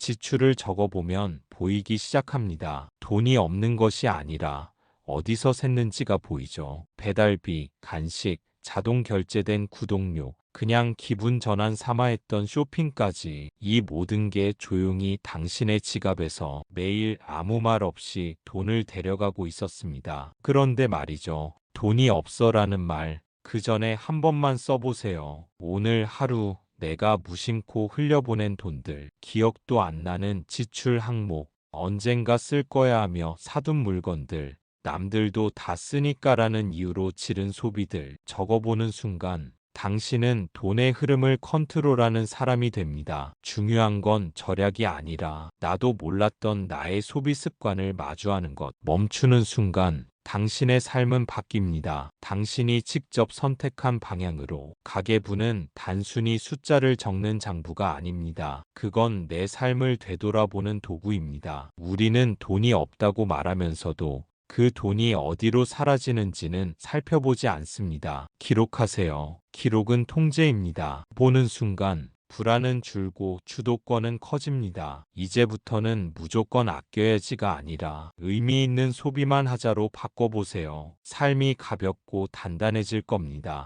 지출을 적어보면 보이기 시작합니다. 돈이 없는 것이 아니라 어디서 샜는지가 보이죠. 배달비, 간식, 자동 결제된 구독료, 그냥 기분 전환 삼아 했던 쇼핑까지 이 모든 게 조용히 당신의 지갑에서 매일 아무 말 없이 돈을 데려가고 있었습니다. 그런데 말이죠. 돈이 없어라는 말, 그 전에 한 번만 써보세요. 오늘 하루 내가 무심코 흘려보낸 돈들, 기억도 안 나는 지출 항목, 언젠가 쓸 거야 하며 사둔 물건들, 남들도 다 쓰니까라는 이유로 지른 소비들 적어보는 순간 당신은 돈의 흐름을 컨트롤하는 사람이 됩니다. 중요한 건 절약이 아니라 나도 몰랐던 나의 소비 습관을 마주하는 것. 멈추는 순간 당신의 삶은 바뀝니다. 당신이 직접 선택한 방향으로 가계부는 단순히 숫자를 적는 장부가 아닙니다. 그건 내 삶을 되돌아보는 도구입니다. 우리는 돈이 없다고 말하면서도 그 돈이 어디로 사라지는지는 살펴보지 않습니다. 기록하세요. 기록은 통제입니다. 보는 순간 불안은 줄고 주도권은 커집니다. 이제부터는 무조건 아껴야지가 아니라 의미 있는 소비만 하자로 바꿔보세요. 삶이 가볍고 단단해질 겁니다.